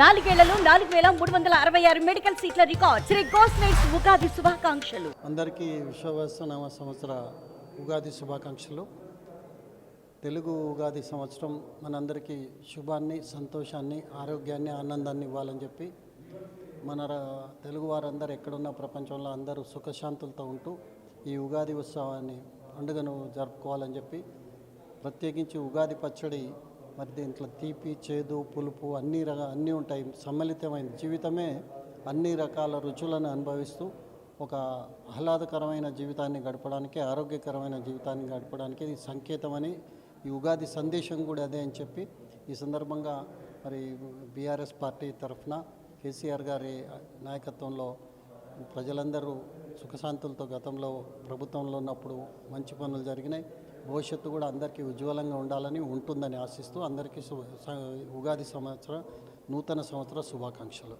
నాలుగేళ్ళలో నాలుగు వేల మూడు వందల అరవై ఆరు మెడికల్ సీట్ల రికార్డ్. శ్రీ గోస్లైట్స్ ఉగాది శుభాకాంక్షలు. అందరికీ నవ సంవత్సర ఉగాది శుభాకాంక్షలు. తెలుగు ఉగాది సంవత్సరం మనందరికీ శుభాన్ని సంతోషాన్ని ఆరోగ్యాన్ని ఆనందాన్ని ఇవ్వాలని చెప్పి మన తెలుగు వారందరూ ఎక్కడున్న ప్రపంచంలో అందరూ సుఖశాంతులతో ఉంటూ ఈ ఉగాది ఉత్సవాన్ని పండుగను జరుపుకోవాలని చెప్పి ప్రత్యేకించి ఉగాది పచ్చడి మరి దీంట్లో తీపి చేదు పులుపు అన్ని రక అన్నీ ఉంటాయి. సమ్మిళితమైన జీవితమే అన్ని రకాల రుచులను అనుభవిస్తూ ఒక ఆహ్లాదకరమైన జీవితాన్ని గడపడానికి ఆరోగ్యకరమైన జీవితాన్ని గడపడానికి ఇది సంకేతమని ఈ ఉగాది సందేశం కూడా అదే అని చెప్పి ఈ సందర్భంగా మరి బీఆర్ఎస్ పార్టీ తరఫున కేసీఆర్ గారి నాయకత్వంలో ప్రజలందరూ సుఖశాంతులతో గతంలో ప్రభుత్వంలో ఉన్నప్పుడు మంచి పనులు జరిగినాయి. భవిష్యత్తు కూడా అందరికీ ఉజ్వలంగా ఉండాలని ఉంటుందని ఆశిస్తూ అందరికీ ఉగాది సంవత్సర నూతన సంవత్సర శుభాకాంక్షలు.